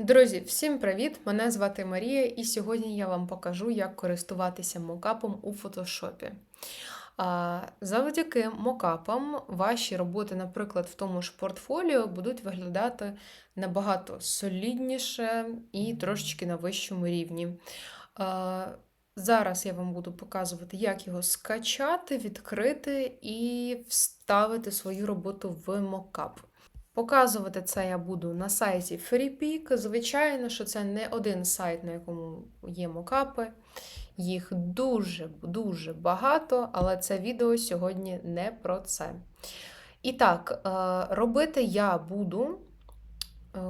Друзі, всім привіт! Мене звати Марія, і сьогодні я вам покажу, як користуватися мокапом у фотошопі. Завдяки мокапам ваші роботи, наприклад, в тому ж портфоліо, будуть виглядати набагато солідніше і трошечки на вищому рівні. Зараз я вам буду показувати, як його скачати, відкрити і вставити свою роботу в мокап. Показувати це я буду на сайті FreePic. Звичайно, що це не один сайт, на якому є мокапи. Їх дуже-дуже багато, але це відео сьогодні не про це. І так, е, робити я буду е,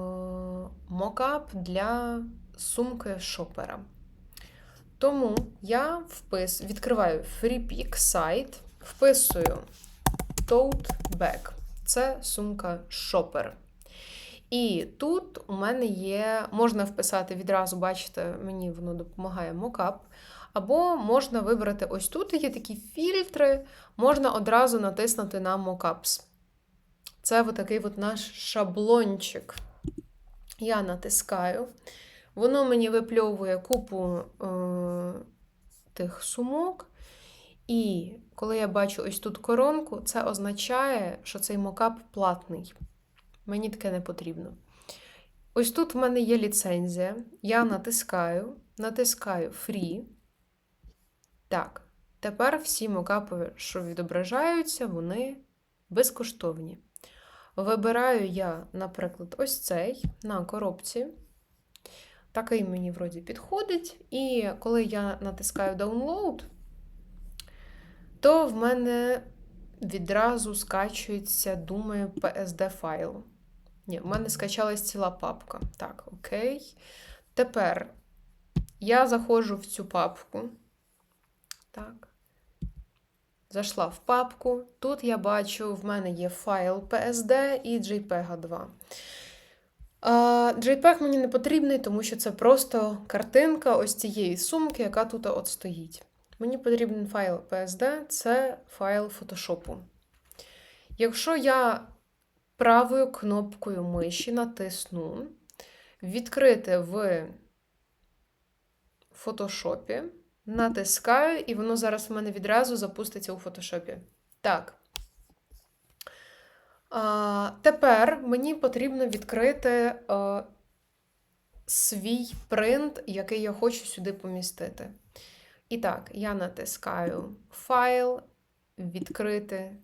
мокап для сумки шопера. Тому я впис, відкриваю FreePic сайт, вписую tote bag. Це сумка шопер. І тут у мене є, можна вписати відразу, бачите, мені воно допомагає мокап. Або можна вибрати ось тут є такі фільтри, можна одразу натиснути на Mockups. Це отакий от наш шаблончик. Я натискаю. Воно мені випльовує купу е, тих сумок. І коли я бачу ось тут коронку, це означає, що цей мокап платний. Мені таке не потрібно. Ось тут в мене є ліцензія. Я натискаю, натискаю Free. Так, тепер всі мокапи, що відображаються, вони безкоштовні. Вибираю я, наприклад, ось цей на коробці. Такий мені вроді підходить. І коли я натискаю Download, то в мене відразу скачується, думаю, PSD файл. Ні, в мене скачалась ціла папка. Так, окей. Тепер я заходжу в цю папку. Так. Зайшла в папку. Тут я бачу, в мене є файл PSD і JPEG 2. JPEG мені не потрібний, тому що це просто картинка ось цієї сумки, яка тут от стоїть. Мені потрібен файл PSD, це файл фотошопу. Якщо я правою кнопкою миші натисну відкрити в фотошопі, натискаю, і воно зараз в мене відразу запуститься у фотошопі. Так. А, Тепер мені потрібно відкрити а, свій принт, який я хочу сюди помістити. І так, я натискаю файл, відкрити,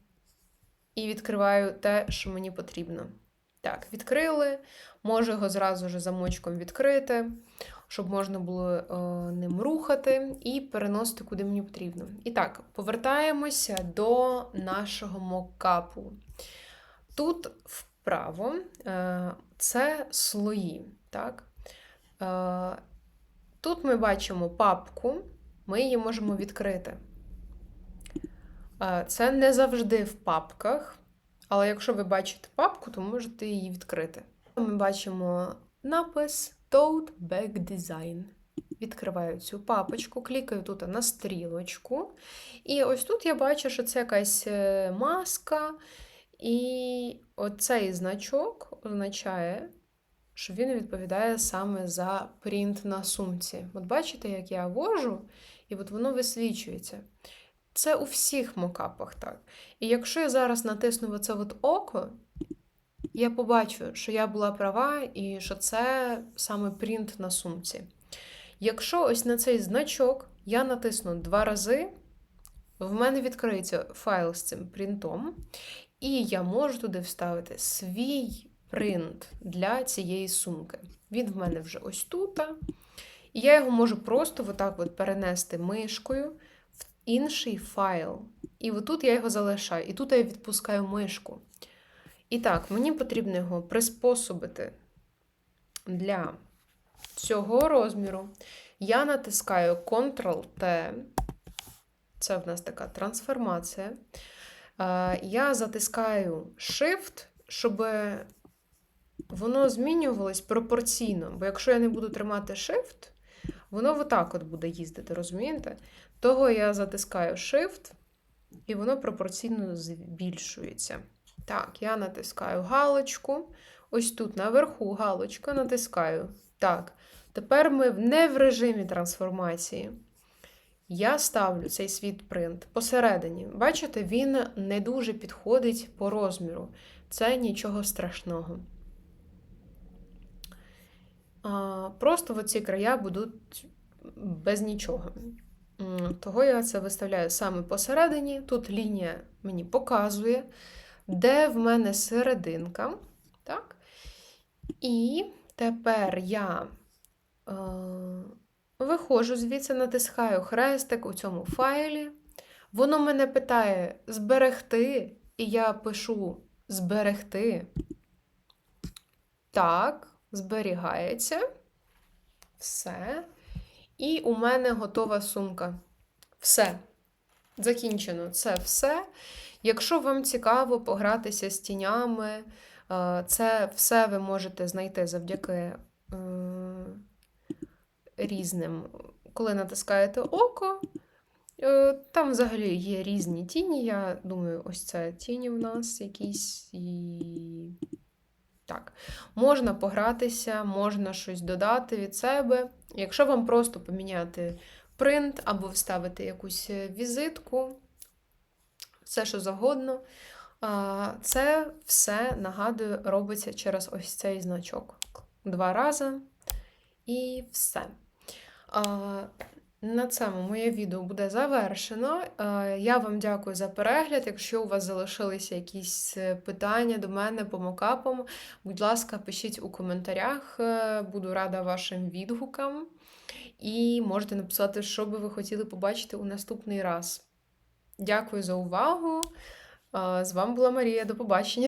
і відкриваю те, що мені потрібно. Так, відкрили, можу його зразу ж замочком відкрити, щоб можна було е, ним рухати і переносити, куди мені потрібно. І так, повертаємося до нашого мокапу. Тут вправо е, це слої. Так? Е, тут ми бачимо папку ми її можемо відкрити. Це не завжди в папках, але якщо ви бачите папку, то можете її відкрити. Ми бачимо напис Tote Bag Design. Відкриваю цю папочку, клікаю тут на стрілочку. І ось тут я бачу, що це якась е, маска. І оцей значок означає, що він відповідає саме за принт на сумці. От бачите, як я ввожу, і от воно висвічується. Це у всіх мокапах так. І якщо я зараз натисну оце от око, я побачу, що я була права і що це саме принт на сумці. Якщо ось на цей значок я натисну два рази, в мене відкриється файл з цим принтом, і я можу туди вставити свій принт для цієї сумки. Він в мене вже ось тут. І я його можу просто отак от перенести мишкою в інший файл. І отут я його залишаю. І тут я відпускаю мишку. І так, мені потрібно його приспособити для цього розміру. Я натискаю Ctrl-T. Це в нас така трансформація. Я затискаю Shift, щоб воно змінювалось пропорційно. Бо якщо я не буду тримати Shift, воно отак от буде їздити, розумієте? Того я затискаю Shift, і воно пропорційно збільшується. Так, я натискаю галочку. Ось тут наверху галочка натискаю. Так, тепер ми не в режимі трансформації. Я ставлю цей світ-принт посередині. Бачите, він не дуже підходить по розміру. Це нічого страшного. Просто в оці края будуть без нічого. Того я це виставляю саме посередині. Тут лінія мені показує, де в мене серединка. Так? І тепер я е, виходжу звідси, натискаю хрестик у цьому файлі. Воно мене питає зберегти, і я пишу зберегти. Так, зберігається. Все. І у мене готова сумка. Все. Закінчено. Це все. Якщо вам цікаво погратися з тінями, е, це все ви можете знайти завдяки е, різним. Коли натискаєте око, е, там взагалі є різні тіні. Я думаю, ось це тіні в нас якісь і. Так, можна погратися, можна щось додати від себе. Якщо вам просто поміняти принт або вставити якусь е, візитку, все що завгодно, це все, нагадую, робиться через ось цей значок. Два рази і все. На цьому моє відео буде завершено. Е, Я вам дякую за перегляд. Якщо у вас залишилися якісь е, питання до мене по мокапам, будь ласка, пишіть у коментарях. Е, Буду рада вашим відгукам. І можете написати, що би ви хотіли побачити у наступний раз. Дякую за увагу. З вами була Марія. До побачення.